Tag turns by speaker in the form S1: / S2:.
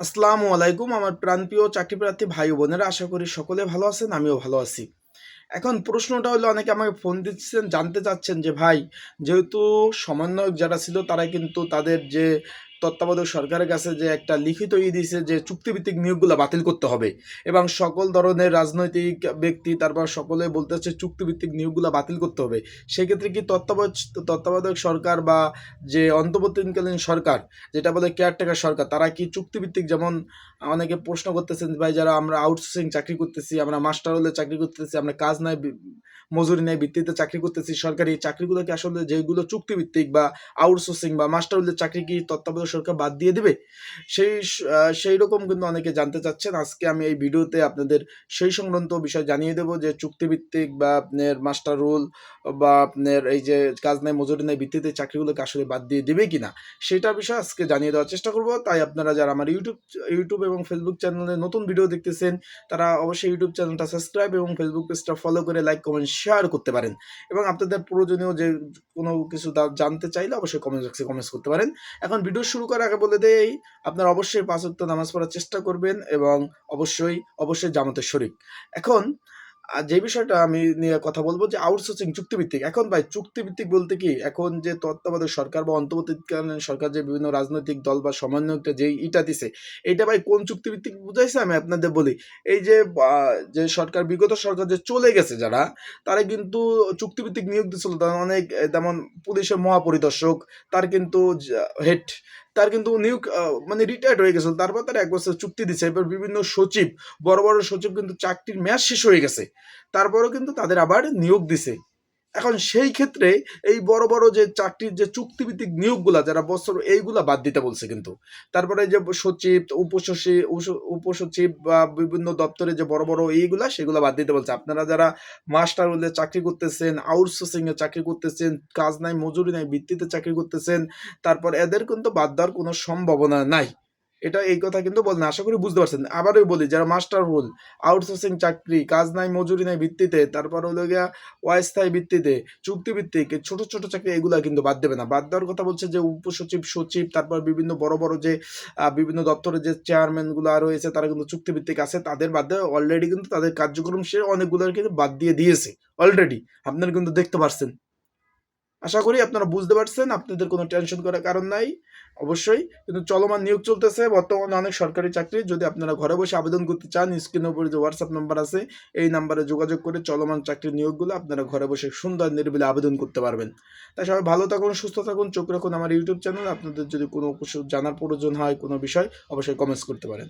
S1: আসসালামু আলাইকুম, আমার প্রাণপ্রিয় চাকরি প্রার্থী ভাই বোনেরা, আশা করি সকলে ভালো আছেন, আমিও ভালো আছি। এখন প্রশ্নটা হলো, অনেকে আমাকে ফোন দিচ্ছেন, জানতে চাচ্ছেন যে ভাই, যেহেতু সমন্বয়ক যারা ছিল, তারা কিন্তু তাদের যে তত্ত্বাবধায়ক সরকারের কাছে যে একটা লিখিত ই দিয়েছে যে চুক্তিভিত্তিক নিয়োগগুলো বাতিল করতে হবে এবং সকল ধরনের রাজনৈতিক ব্যক্তি, তারপর সকলে বলতে বলতেছে চুক্তিভিত্তিক নিয়োগগুলো বাতিল করতে হবে। সেক্ষেত্রে কি তত্ত্বাবধায়ক তত্ত্বাবধায়ক সরকার বা যে অন্তর্বর্তীকালীন সরকার, যেটা বলে কেয়ারটেকার সরকার, তারা কি চুক্তিভিত্তিক যেমন অনেকে প্রশ্ন করতেছেন, ভাই, যারা আমরা আউটসোর্সিং চাকরি করতেছি, আমরা মাস্টার হলে চাকরি করতেছি, আমরা কাজ নাই মজুরি নেয় ভিত্তিতে চাকরি করতেছি, সরকারি চাকরিগুলোকে আসলে যেগুলো চুক্তিভিত্তিক বা আউটসোর্সিং বা মাস্টার হলে চাকরি কি তত্ত্বাবধায়ক সরকার বাদ দিয়ে দিবে? সেই সেই রকম কিন্তু অনেকে জানতে চাচ্ছেন। আজকে আমি এই ভিডিওতে আপনাদের সেই সংক্রান্ত বিষয় জানিয়ে দেবো যে চুক্তিভিত্তিক বা আপনার মাস্টার রুল বা আপনার এই যে কাজ নেই, মজুরি নেই ভিত্তিতে চাকরিগুলোকে আসলে বাদ দিয়ে দেবে কিনা, সেটা বিষয় আজকে জানিয়ে দেওয়ার চেষ্টা করব। তাই আপনারা যারা আমার ইউটিউব ইউটিউব এবং ফেসবুক চ্যানেলে নতুন ভিডিও দেখতেছেন, তারা অবশ্যই ইউটিউব চ্যানেলটা সাবস্ক্রাইব এবং ফেসবুক পেজটা ফলো করে লাইক কমেন্ট শেয়ার করতে পারেন। এবং আপনাদের প্রয়োজনীয় যে কোনো কিছু জানতে চাইলে অবশ্যই কমেন্ট বক্সে কমেন্টস করতে পারেন। এখন ভিডিও শুরু করার আগে বলে দেই আপনারা অবশ্যই পাঁচ ওয়াক্ত নামাজ পড়ার চেষ্টা করবেন এবং অবশ্যই অবশ্যই জামাতের শরীক। এখন যে বিষয়টা আমি নিয়ে কথা বলব যে আউটসোর্সিং চুক্তিভিত্তিক। এখন ভাই চুক্তিভিত্তিক বলতে কি? এখন যে তত্ত্বাবধায়ক সরকার বা অন্তর্বর্তীকালীন সরকার যে বিভিন্ন রাজনৈতিক দল বা সমন্বয়কটা যে ইটা দিছে এটা ভাই কোন চুক্তিভিত্তিক বুঝাইছে? আমি আপনাদের বলি। এই যে যে সরকার বিগত সরকার যে চলে গেছে যারা তারা কিন্তু চুক্তিভিত্তিক নিয়োগ দিছিল। তারা অনেক এ, যেমন পুলিশের মহাপরিদর্শক তার কিন্তু হেড তার কিন্তু নিয়োগ মানে রিটায়ার্ড হয়ে গেছিল তারপর তার এক বছর চুক্তি দিচ্ছে এবার বিভিন্ন সচিব, বড় বড় সচিব কিন্তু চাকরির মেয়াদ শেষ হয়ে গেছে। তারপরও কিন্তু তাদের আবার নিয়োগ দিছে। এখন সেই ক্ষেত্রে এই বড় বড় যে চাকরির যে চুক্তিভিত্তিক নিয়োগগুলা যারা বছর এইগুলা বাদ দিতে বলছে কিন্তু, তারপরে যে সচিব, উপসচিব উপসচিব বা বিভিন্ন দপ্তরে যে বড় বড় এইগুলা সেগুলা বাদ দিতে বলছে। আপনারা যারা মাস্টার হলে চাকরি করতেছেন আউটসোর্সিং এ চাকরি করতেছেন, কাজ নাই, মজুরি নাই, ভিত্তিতে চাকরি করতেছেন, তারপর এদের কিন্তু বাদ দেওয়ার কোনো সম্ভাবনা নাই। এটা এই কথা কিন্তু বলেন আশা করি বুঝতে পারছেন। আবারও বলি, যারা মাস্টার রোল আউটসোর্সিং চাকরি, কাজ নাই, মজুরি নাই ভিত্তিতে, তারপর হলো গিয়া অস্থায়ী ভিত্তিতে, চুক্তিভিত্তিক, এই ছোট ছোট চাকরি এগুলা কিন্তু বাদ দেবে না। বাদ দেওয়ার কথা বলছে যে উপসচিব, সচিব, তারপর বিভিন্ন বড় বড় যে বিভিন্ন দপ্তরের যে চেয়ারম্যানগুলো রয়েছে, তারা কিন্তু চুক্তিভিত্তিক আছে, তাদের বাদ দেওয়া অলরেডি কিন্তু তাদের কার্যক্রম সে অনেকগুলোর কিন্তু বাদ দিয়ে দিয়েছে অলরেডি আপনারা কিন্তু দেখতে পারছেন। আশা করি আপনারা বুঝতে পারছেন, আপনাদের কোনো টেনশন করার কারণ নাই। অবশ্যই, কিন্তু চলমান নিয়োগ চলতেছে, বর্তমানে অনেক সরকারি চাকরি। যদি আপনারা ঘরে বসে আবেদন করতে চান স্ক্রিনের উপরে যে হোয়াটসঅ্যাপ নাম্বার আছে, এই নাম্বারে যোগাযোগ করে চলমান চাকরির নিয়োগগুলো আপনারা ঘরে বসে সুন্দর নির্বিলে আবেদন করতে পারবেন। তাই সবাই ভালো থাকুন, সুস্থ থাকুন, চোখ রাখুন আমার ইউটিউব চ্যানেল আপনাদের যদি কোনো কিছু জানার প্রয়োজন হয়, কোনো বিষয়, অবশ্যই কমেন্টস করতে পারেন।